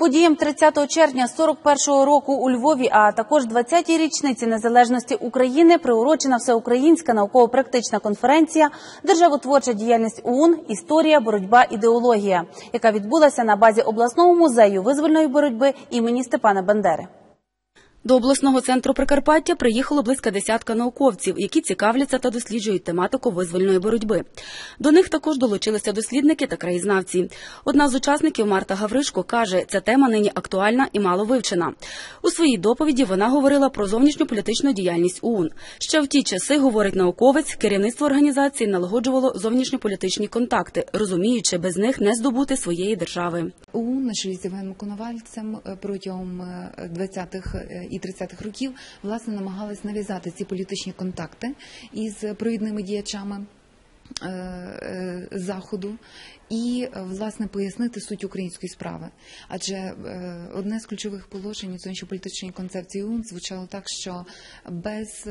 Подіям 30 червня 41-го року у Львові, а також 20-й річниці незалежності України приурочена всеукраїнська науково-практична конференція Державотворча діяльність ОУН Історія, боротьба, ідеологія, яка відбулася на базі обласного музею визвольної боротьби імені Степана Бандери. До обласного центру Прикарпаття приїхало близько десятка науковців, які цікавляться та досліджують тематику визвольної боротьби. До них також долучилися дослідники та краєзнавці. Одна з учасників Марта Гавришко каже, ця тема нині актуальна і мало вивчена. У своїй доповіді вона говорила про зовнішню політичну діяльність ОУН. Ще в ті часи, говорить науковець, керівництво організації налагоджувало зовнішньополітичні контакти, розуміючи, без них не здобути своєї держави. ОУН на чолі з Євгеном Коновальцем е, протягом е, 20-х е, і 30-х років власне намагалась нав'язати ці політичні контакти із провідними діячами е, е, заходу і власне пояснити суть української справи. Адже е, одне з ключових положень зовнішньополітичної концепції ОУН звучало так, що без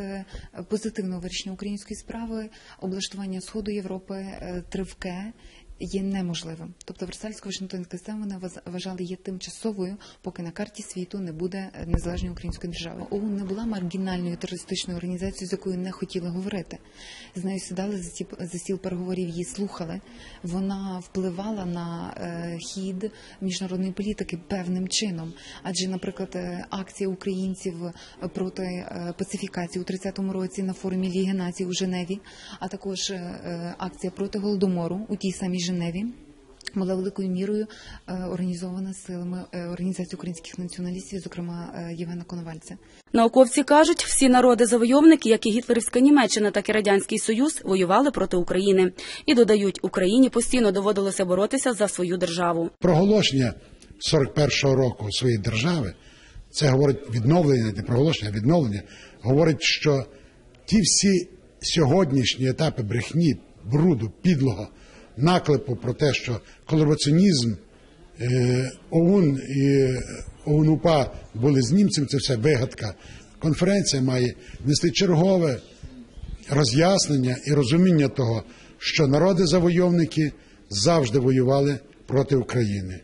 позитивного вирішення української справи облаштування сходу Європи тривке є неможливим. Тобто Версальська Вашингтонська ваз- вважали є тимчасовою, поки на карті світу не буде е, незалежної української держави. ОУН не була маргінальною терористичною організацією, з якою не хотіли говорити. З нею сідали за ці за стіл переговорів, її слухали. Вона впливала на е, хід міжнародної політики певним чином. Адже, наприклад, е, акція українців проти пацифікації у 30-му році на форумі Ліги націй у Женеві, а також акція проти голодомору у тій самій Женеві. Була великою мірою е, організована силами е, організації українських націоналістів, зокрема е, Євгена Коновальця. Науковці кажуть, всі народи-завойовники, як і Гітлерівська Німеччина, так і Радянський Союз, воювали проти України. І додають, Україні постійно доводилося боротися за свою державу. проголошення 41-го року своєї держави, це говорить відновлення, не проголошення, а відновлення, говорить, що ті всі сьогоднішні етапи брехні, бруду, підлого, наклепу про те, що колабораціонізм е, ОУН і ОУН-УПА були з німцем, це все вигадка. Конференція має нести чергове роз'яснення і розуміння того, що народи-завойовники завжди воювали проти України.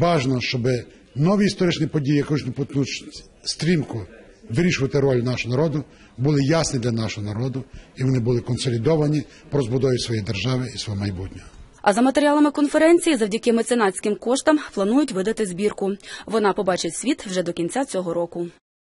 Бажано, щоб нові історичні події, якось потнуть стрімко вирішувати роль нашого народу, були ясні для нашого народу, і вони були консолідовані про розбудові своєї держави і свого майбутнього. А за матеріалами конференції, завдяки меценатським коштам, планують видати збірку. Вона побачить світ вже до кінця цього року.